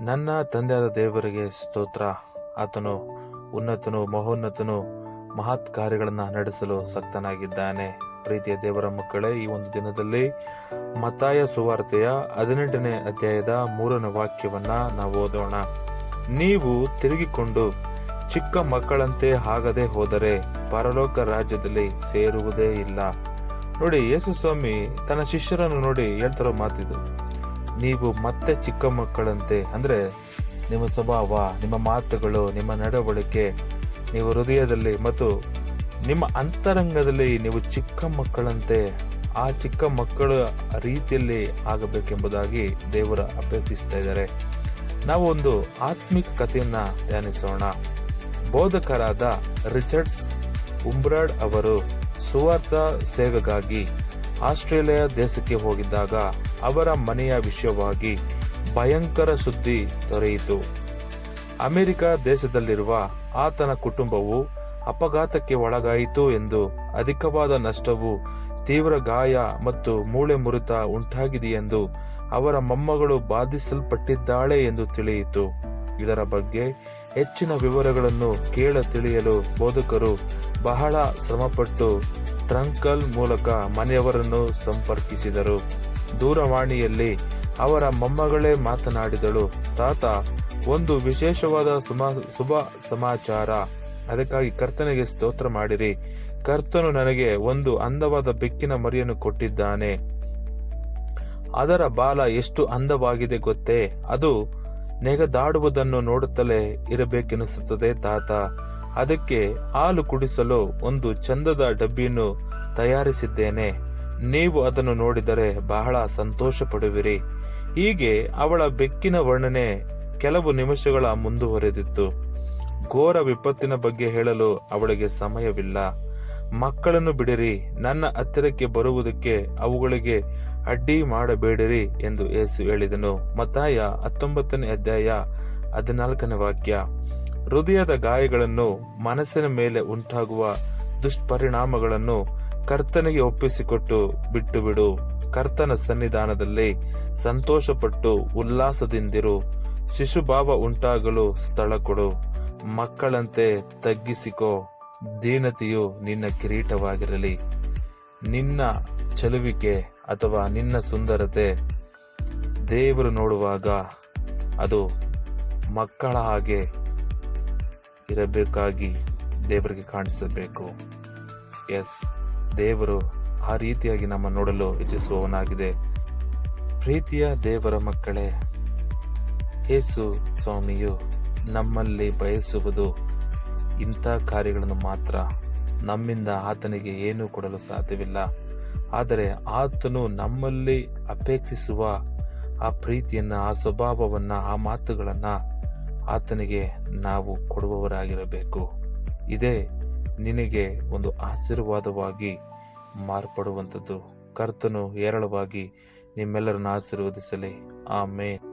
ನನ್ನ ತಂದೆಯಾದ ದೇವರಿಗೆ ಸ್ತೋತ್ರ. ಆತನು ಉನ್ನತನು, ಮಹೋನ್ನತನು, ಮಹತ್ ಕಾರ್ಯಗಳನ್ನು ನಡೆಸಲು ಸಕ್ತನಾಗಿದ್ದಾನೆ. ಪ್ರೀತಿಯ ದೇವರ ಮಕ್ಕಳೇ, ಈ ಒಂದು ದಿನದಲ್ಲಿ ಮತಾಯ ಸುವಾರ್ತೆಯ ಹದಿನೆಂಟನೇ ಅಧ್ಯಾಯದ ಮೂರನೇ ವಾಕ್ಯವನ್ನ ನಾವು ಓದೋಣ. ನೀವು ತಿರುಗಿಕೊಂಡು ಚಿಕ್ಕ ಮಕ್ಕಳಂತೆ ಆಗದೆ ಹೋದರೆ ಪರಲೋಕ ರಾಜ್ಯದಲ್ಲಿ ಸೇರುವುದೇ ಇಲ್ಲ. ನೋಡಿ, ಯೇಸು ಸ್ವಾಮಿ ತನ್ನ ಶಿಷ್ಯರನ್ನು ನೋಡಿ ಹೇಳ್ತಾರೋ ಮಾತಿದು. ನೀವು ಮತ್ತೆ ಚಿಕ್ಕ ಮಕ್ಕಳಂತೆ, ಅಂದರೆ ನಿಮ್ಮ ಸ್ವಭಾವ, ನಿಮ್ಮ ಮಾತುಗಳು, ನಿಮ್ಮ ನಡವಳಿಕೆ, ನೀವು ಹೃದಯದಲ್ಲಿ ಮತ್ತು ನಿಮ್ಮ ಅಂತರಂಗದಲ್ಲಿ ನೀವು ಚಿಕ್ಕ ಮಕ್ಕಳಂತೆ, ಆ ಚಿಕ್ಕ ಮಕ್ಕಳ ರೀತಿಯಲ್ಲಿ ಆಗಬೇಕೆಂಬುದಾಗಿ ದೇವರ ಅಪೇಕ್ಷಿಸ್ತಾ ಇದ್ದಾರೆ. ನಾವು ಒಂದು ಆತ್ಮಿಕ ಕಥೆಯನ್ನ ಧ್ಯಾನಿಸೋಣ. ಬೋಧಕರಾದ ರಿಚರ್ಡ್ಸ್ ಉಂಬ್ರಾಡ್ ಅವರು ಸುವಾರ್ಥ ಸೇವೆಗಾಗಿ ಆಸ್ಟ್ರೇಲಿಯಾ ದೇಶಕ್ಕೆ ಹೋಗಿದ್ದಾಗ ಅವರ ಮನೆಯ ವಿಷಯವಾಗಿ ಭಯಂಕರ ಸುದ್ದಿ ದೊರೆಯಿತು. ಅಮೆರಿಕ ದೇಶದಲ್ಲಿರುವ ಆತನ ಕುಟುಂಬವು ಅಪಘಾತಕ್ಕೆ ಒಳಗಾಯಿತು ಎಂದು ಅಧಿಕವಾದ ನಷ್ಟವು ತೀವ್ರ ಗಾಯ ಮತ್ತು ಮೂಳೆ ಮುರಿತ ಉಂಟಾಗಿದೆಯೆಂದು ಅವರ ಮೊಮ್ಮಗಳು ಬಾಧಿಸಲ್ಪಟ್ಟಿದ್ದಾಳೆ ಎಂದು ತಿಳಿಯಿತು. ಇದರ ಬಗ್ಗೆ ಹೆಚ್ಚಿನ ವಿವರಗಳನ್ನು ಕೇಳ ತಿಳಿಯಲು ಬೋಧಕರು ಬಹಳ ಶ್ರಮಪಟ್ಟು ಟ್ರಂಕಲ್ ಮೂಲಕ ಮನೆಯವರನ್ನು ಸಂಪರ್ಕಿಸಿದರು. ದೂರವಾಣಿಯಲ್ಲಿ ಅವರ ಮೊಮ್ಮಗಳೇ ಮಾತನಾಡಿದಳು. ತಾತ, ಒಂದು ವಿಶೇಷವಾದ ಸುಮ, ಶುಭ ಸಮಾಚಾರ. ಅದಕ್ಕಾಗಿ ಕರ್ತನಿಗೆ ಸ್ತೋತ್ರ ಮಾಡಿರಿ. ಕರ್ತನು ನನಗೆ ಒಂದು ಅಂದವಾದ ಬೆಕ್ಕಿನ ಮರಿಯನ್ನು ಕೊಟ್ಟಿದ್ದಾನೆ. ಅದರ ಬಾಲ ಎಷ್ಟು ಅಂದವಾಗಿದೆ ಗೊತ್ತೇ? ಅದು ನೆಗದಾಡುವುದನ್ನು ನೋಡುತ್ತಲೇ ಇರಬೇಕೆನಿಸುತ್ತದೆ ತಾತ. ಅದಕ್ಕೆ ಹಾಲು ಕುಡಿಸಲು ಒಂದು ಚಂದದ ಡಬ್ಬಿಯನ್ನು ತಯಾರಿಸಿದ್ದೇನೆ. ನೀವು ಅದನ್ನು ನೋಡಿದರೆ ಬಹಳ ಸಂತೋಷ ಪಡುವಿರಿ ಹೀಗೆ ಅವಳ ಬೆಕ್ಕಿನ ವರ್ಣನೆ ಕೆಲವು ನಿಮಿಷಗಳ ಮುಂದುವರೆದಿತ್ತು. ಘೋರ ವಿಪತ್ತಿನ ಬಗ್ಗೆ ಹೇಳಲು ಅವಳಿಗೆ ಸಮಯವಿಲ್ಲ. ಮಕ್ಕಳನ್ನು ಬಿಡಿರಿ, ನನ್ನ ಹತ್ತಿರಕ್ಕೆ ಬರುವುದಕ್ಕೆ ಅವುಗಳಿಗೆ ಅಡ್ಡಿ ಮಾಡಬೇಡಿರಿ ಎಂದು ಯೇಸು ಹೇಳಿದನು. ಮತ್ತಾಯ ಹತ್ತೊಂಬತ್ತನೇ ಅಧ್ಯಾಯ ಹದಿನಾಲ್ಕನೇ ವಾಕ್ಯ. ಹೃದಯದ ಗಾಯಗಳನ್ನು ಮನಸ್ಸಿನ ಮೇಲೆ ಉಂಟಾಗುವ ದುಷ್ಪರಿಣಾಮಗಳನ್ನು ಕರ್ತನಿಗೆ ಒಪ್ಪಿಸಿಕೊಟ್ಟು ಬಿಟ್ಟು ಬಿಡು ಕರ್ತನ ಸನ್ನಿಧಾನದಲ್ಲಿ ಸಂತೋಷಪಟ್ಟು ಉಲ್ಲಾಸದಿಂದಿರು. ಶಿಶುಭಾವ ಉಂಟಾಗಲು ಸ್ಥಳ ಕೊಡು. ಮಕ್ಕಳಂತೆ ತಗ್ಗಿಸಿಕೋ. ದೀನತೆಯು ನಿನ್ನ ಕಿರೀಟವಾಗಿರಲಿ. ನಿನ್ನ ಚಲುವಿಕೆ ಅಥವಾ ನಿನ್ನ ಸುಂದರತೆ ದೇವರು ನೋಡುವಾಗ ಅದು ಮಕ್ಕಳ ಹಾಗೆ ಇರಬೇಕಾಗಿ ದೇವರಿಗೆ ಕಾಣಿಸಬೇಕು. ಎಸ್. ದೇವರು ಆ ರೀತಿಯಾಗಿ ನಮ್ಮ ನೋಡಲು ಇಚ್ಛಿಸುವವನಾಗಿದೆ. ಪ್ರೀತಿಯ ದೇವರ ಮಕ್ಕಳೇ ಯೇಸು ಸ್ವಾಮಿಯು ನಮ್ಮಲ್ಲಿ ಬಯಸುವುದು ಇಂಥ ಕಾರ್ಯಗಳನ್ನು ಮಾತ್ರ. ನಮ್ಮಿಂದ ಆತನಿಗೆ ಏನೂ ಕೊಡಲು ಸಾಧ್ಯವಿಲ್ಲ. ಆದರೆ ಆತನು ನಮ್ಮಲ್ಲಿ ಅಪೇಕ್ಷಿಸುವ ಆ ಪ್ರೀತಿಯನ್ನ, ಆ ಸ್ವಭಾವವನ್ನ, ಆ ಮಾತುಗಳನ್ನ ಆತನಿಗೆ ನಾವು ಕೊಡುವವರಾಗಿರಬೇಕು. ಇದೇ ನಿನಗೆ ಒಂದು ಆಶೀರ್ವಾದವಾಗಿ ಮಾರ್ಪಡುವಂಥದ್ದು. ಕರ್ತನು ಹೇರಳವಾಗಿ ನಿಮ್ಮೆಲ್ಲರನ್ನು ಆಶೀರ್ವದಿಸಲಿ. ಆಮೇನ್.